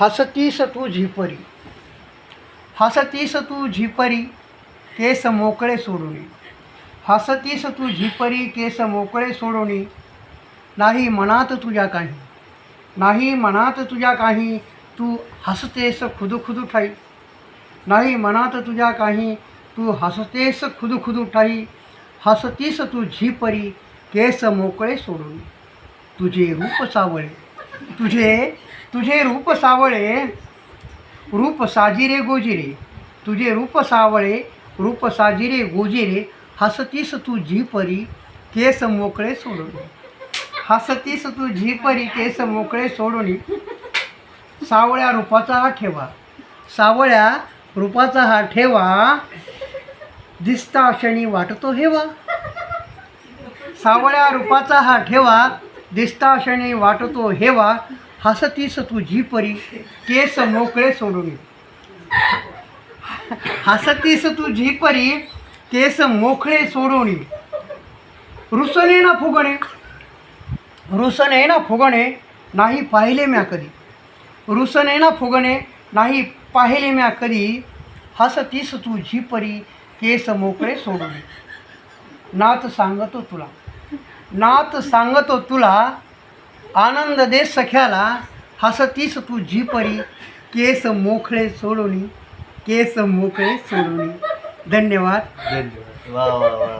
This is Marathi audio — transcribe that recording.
हसतीस तू झिपरी. हसतीस तू झिपरी केस मोकळे सोडूनी. हसतीस तू झिपरी केस मोकळे सोडूनी. नाही मनात तुझ्या काही. नाही मनात तुझ्या काही तू हसतेस खुद खुद ठाई. नाही मनात तुझ्या काही तू हसतेस खुद खुद ठाई. हसतीस तू झिपरी केस मोकळे सोडून. तुझे रूप सावळे. तुझे तुझे रूप सावळे रूप साजिरे गोजिरे. तुझे रूप सावळे रूप साजिरे गोजिरे. हसतीस तू झिपरी केस मोकळे सोडून. हसतीस तू झिपरी केस मोकळे सोडून. सावळ्या रूपाचा हा ठेवा. सावळ्या रूपाचा हा ठेवा. दिसता क्षणी वाटतो हेवा. सावळ्या रूपाचा हा ठेवा. दिसता क्षणी वाटतो हेवा. हसतीस तू झिपरी केस मोकळे सोडून हसतीस तू झिपरी केस मोकळे सोडून रुसणे ना फुगणे रुसणे ना फुगणे नाही पाहिले म्या कधी. रुसणे ना फुगणे नाही पाहिले म्या कधी. हसतीस तू झिपरी केस मोकळे सोडून नाथ सांगतो तुला. नाथ सांगतो तुला आनंद दे सख्याला. हसतीस तू झिपरी. केस मोकळे सोडवणी केस मोकळे सोडवणी धन्यवाद. धन्यवाद. वा वा वा.